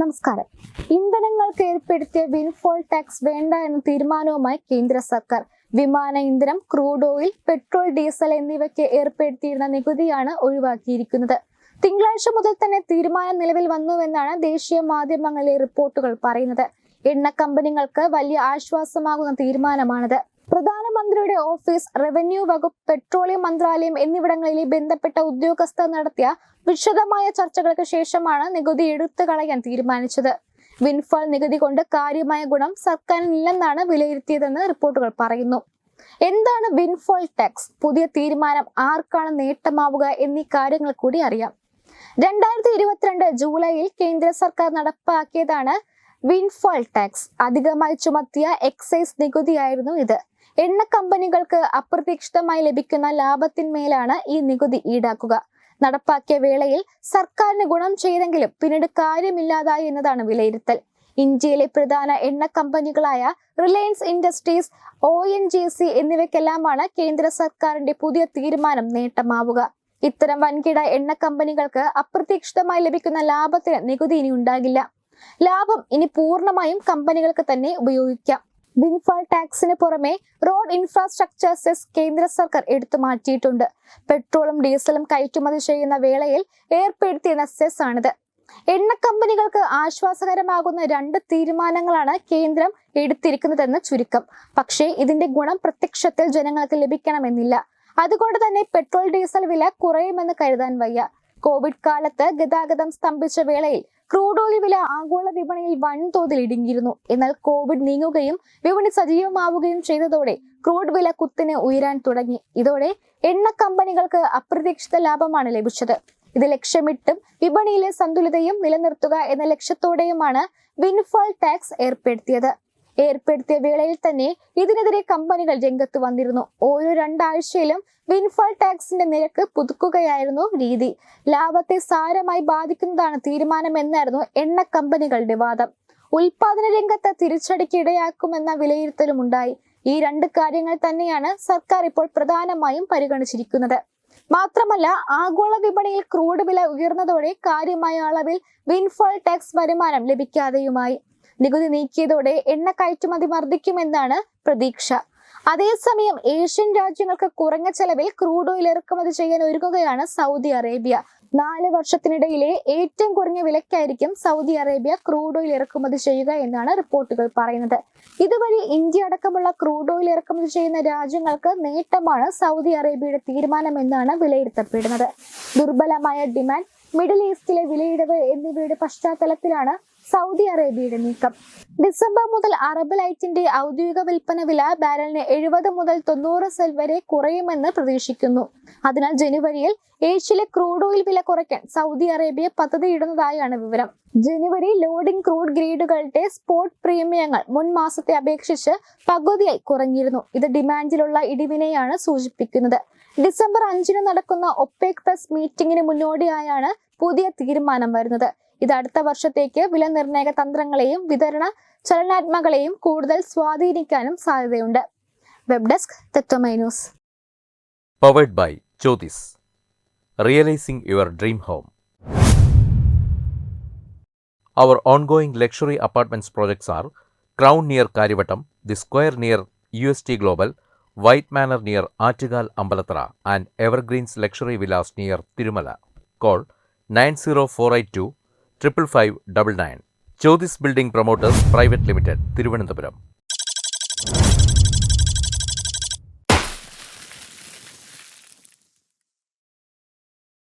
നമസ്കാരം. ഇന്ധനങ്ങൾക്ക് ഏർപ്പെടുത്തിയ windfall tax വേണ്ട എന്ന തീരുമാനവുമായി കേന്ദ്ര സർക്കാർ. വിമാന ഇന്ധനം ക്രൂഡ് ഓയിൽ പെട്രോൾ ഡീസൽ എന്നിവയ്ക്ക് ഏർപ്പെടുത്തിയിരുന്ന നികുതിയാണ് ഒഴിവാക്കിയിരിക്കുന്നത്. തിങ്കളാഴ്ച മുതൽ തന്നെ തീരുമാനം നിലവിൽ വന്നുവെന്നാണ് ദേശീയ മാധ്യമങ്ങളിലെ റിപ്പോർട്ടുകൾ പറയുന്നത്. എണ്ണ കമ്പനികൾക്ക് വലിയ ആശ്വാസമാകുന്ന തീരുമാനമാണിത്. പ്രധാനമന്ത്രിയുടെ ഓഫീസ് റവന്യൂ വകുപ്പ് പെട്രോളിയം മന്ത്രാലയം എന്നിവിടങ്ങളിലെ ബന്ധപ്പെട്ട ഉദ്യോഗസ്ഥർ നടത്തിയ വിശദമായ ചർച്ചകൾക്ക് ശേഷമാണ് നികുതി എടുത്തു കളയാൻ തീരുമാനിച്ചത്. വിൻഫാൾ നികുതി കൊണ്ട് കാര്യമായ ഗുണം സർക്കാരിനില്ലെന്നാണ് വിലയിരുത്തിയതെന്ന് റിപ്പോർട്ടുകൾ പറയുന്നു. എന്താണ് വിൻഫോൾ ടാക്സ്? പുതിയ തീരുമാനം ആർക്കാണ് നേട്ടമാവുക എന്നീ കാര്യങ്ങൾ കൂടി അറിയാം. രണ്ടായിരത്തി ഇരുപത്തിരണ്ട് ജൂലൈയിൽ കേന്ദ്ര സർക്കാർ നടപ്പാക്കിയതാണ് വിൻഫോൾ ടാക്സ്. അധികമായി ചുമത്തിയ എക്സൈസ് നികുതിയായിരുന്നു ഇത്. എണ്ണ കമ്പനികൾക്ക് അപ്രതീക്ഷിതമായി ലഭിക്കുന്ന ലാഭത്തിന്മേലാണ് ഈ നികുതി ഈടാക്കുക. നടപ്പാക്കിയ വേളയിൽ സർക്കാരിന് ഗുണം ചെയ്തെങ്കിലും പിന്നീട് കാര്യമില്ലാതായി എന്നതാണ് വിലയിരുത്തൽ. ഇന്ത്യയിലെ പ്രധാന എണ്ണ കമ്പനികളായ Reliance Industries O N G C എന്നിവയ്ക്കെല്ലാമാണ് കേന്ദ്ര സർക്കാരിന്റെ പുതിയ തീരുമാനം നേട്ടമാവുക. ഇത്തരം വൻകിട എണ്ണ കമ്പനികൾക്ക് അപ്രതീക്ഷിതമായി ലഭിക്കുന്ന ലാഭത്തിന് നികുതി ഇനി ഉണ്ടാകില്ല ലാഭം ഇനി പൂർണമായും കമ്പനികൾക്ക് തന്നെ ഉപയോഗിക്കാം. വിൻഫാൾ ടാക്സിന് പുറമെ റോഡ് ഇൻഫ്രാസ്ട്രക്ചർ സെസ് കേന്ദ്ര സർക്കാർ എടുത്തു മാറ്റിയിട്ടുണ്ട്. പെട്രോളും ഡീസലും കയറ്റുമതി ചെയ്യുന്ന വേളയിൽ ഏർപ്പെടുത്തിയ സെസ് ആണിത്. എണ്ണ കമ്പനികൾക്ക് ആശ്വാസകരമാകുന്ന രണ്ട് തീരുമാനങ്ങളാണ് കേന്ദ്രം എടുത്തിരിക്കുന്നതെന്ന് ചുരുക്കം. പക്ഷേ ഇതിന്റെ ഗുണം പ്രത്യക്ഷത്തിൽ ജനങ്ങൾക്ക് ലഭിക്കണമെന്നില്ല. അതുകൊണ്ട് തന്നെ പെട്രോൾ ഡീസൽ വില കുറയുമെന്ന് കരുതാൻ വയ്യ. കോവിഡ് കാലത്ത് ഗതാഗതം സ്തംഭിച്ച വേളയിൽ ക്രൂഡ് ഓയിൽ വില ആഗോള വിപണിയിൽ വൻതോതിൽ ഇടുങ്ങിയിരുന്നു. എന്നാൽ കോവിഡ് നീങ്ങുകയും വിപണി സജീവമാവുകയും ചെയ്തതോടെ ക്രൂഡ് വില കുത്തിനെ ഉയരാൻ തുടങ്ങി. ഇതോടെ എണ്ണ കമ്പനികൾക്ക് അപ്രതീക്ഷിത ലാഭമാണ് ലഭിച്ചത്. ഇത് ലക്ഷ്യമിട്ടും വിപണിയിലെ സന്തുലിതയും നിലനിർത്തുക എന്ന ലക്ഷ്യത്തോടെയുമാണ് വിൻഫോൾ ടാക്സ് ഏർപ്പെടുത്തിയത്. ഏർപ്പെടുത്തിയ വേളയിൽ തന്നെ ഇതിനെതിരെ കമ്പനികൾ രംഗത്ത് വന്നിരുന്നു. ഓരോ രണ്ടാഴ്ചയിലും വിൻഫാൾ ടാക്സിന്റെ നിരക്ക് പുതുക്കുകയായിരുന്നു രീതി. ലാഭത്തെ സാരമായി ബാധിക്കുന്നതാണ് തീരുമാനമെന്നായിരുന്നു എണ്ണ കമ്പനികളുടെ വാദം. ഉൽപാദന രംഗത്ത് തിരിച്ചടിക്ക് ഇടയാക്കുമെന്ന വിലയിരുത്തലും ഉണ്ടായി. ഈ രണ്ട് കാര്യങ്ങൾ തന്നെയാണ് സർക്കാർ ഇപ്പോൾ പ്രധാനമായും പരിഗണിച്ചിരിക്കുന്നത്. മാത്രമല്ല ആഗോള വിപണിയിൽ ക്രൂഡ് വില ഉയർന്നതോടെ കാര്യമായ അളവിൽ വിൻഫോൾ ടാക്സ് വരുമാനം ലഭിക്കാതെയുമായി. നികുതി നീക്കിയതോടെ എണ്ണ കയറ്റുമതി വർദ്ധിക്കുമെന്നാണ് പ്രതീക്ഷ. അതേസമയം ഏഷ്യൻ രാജ്യങ്ങൾക്ക് കുറഞ്ഞ ചെലവിൽ ക്രൂഡ് ഓയിൽ ഇറക്കുമതി ചെയ്യാൻ ഒരുങ്ങുകയാണ് സൗദി അറേബ്യ. നാല് വർഷത്തിനിടയിലെ ഏറ്റവും കുറഞ്ഞ വിലയ്ക്കായിരിക്കും സൗദി അറേബ്യ ക്രൂഡ് ഓയിൽ ഇറക്കുമതി ചെയ്യുക എന്നാണ് റിപ്പോർട്ടുകൾ പറയുന്നത്. ഇതുവഴി ഇന്ത്യ അടക്കമുള്ള ക്രൂഡ് ഓയിൽ ഇറക്കുമതി ചെയ്യുന്ന രാജ്യങ്ങൾക്ക് നേട്ടമാണ് സൗദി അറേബ്യയുടെ തീരുമാനം എന്നാണ് വിലയിരുത്തപ്പെടുന്നത്. ദുർബലമായ ഡിമാൻഡ് മിഡിൽ ഈസ്റ്റിലെ വിലയിടിവ് എന്നിവയുടെ പശ്ചാത്തലത്തിലാണ് സൗദി അറേബ്യയുടെ നീക്കം. ഡിസംബർ മുതൽ അറബ് ലൈറ്റിന്റെ ഔദ്യോഗിക വിൽപ്പന വില ബാരലിന് എഴുപത് മുതൽ തൊണ്ണൂറ് സെൽ വരെ കുറയുമെന്ന് പ്രതീക്ഷിക്കുന്നു. അതിനാൽ ജനുവരിയിൽ ഏഷ്യയിലെ ക്രൂഡ് ഓയിൽ വില കുറയ്ക്കാൻ സൗദി അറേബ്യ പദ്ധതിയിടുന്നതായാണ് വിവരം. ജനുവരി ലോഡിംഗ് ക്രൂഡ് ഗ്രേഡുകളുടെ സ്പോട്ട് പ്രീമിയങ്ങൾ മുൻ മാസത്തെ അപേക്ഷിച്ച് പകുതിയായി കുറഞ്ഞിരുന്നു. ഇത് ഡിമാൻഡിലുള്ള ഇടിവിനെയാണ് സൂചിപ്പിക്കുന്നത്. ഡിസംബർ അഞ്ചിന് നടക്കുന്ന ഒപ്പേക് പ്ലസ് മീറ്റിംഗിന് മുന്നോടിയായാണ് പുതിയ തീരുമാനം വരുന്നത്. ഇത് അടുത്ത വർഷത്തേക്ക് വില നിർണയ തന്ത്രങ്ങളെയും വിതരണ ചലനാത്മകളെയും കൂടുതൽ സ്വാധീനിക്കാനും സാധ്യതയുണ്ട് web desk തെറ്റോമൈ news powered by Jyothis realising your dream home Our ongoing luxury apartments projects are Crown near Karivattam, The Square near UST Global, White Manor near Attigal Ambalatra, and Evergreens Luxury Villas near Tirumala. Call 90482 555 Jyotis Building Promoters Private Limited, Thiruvananthapuram.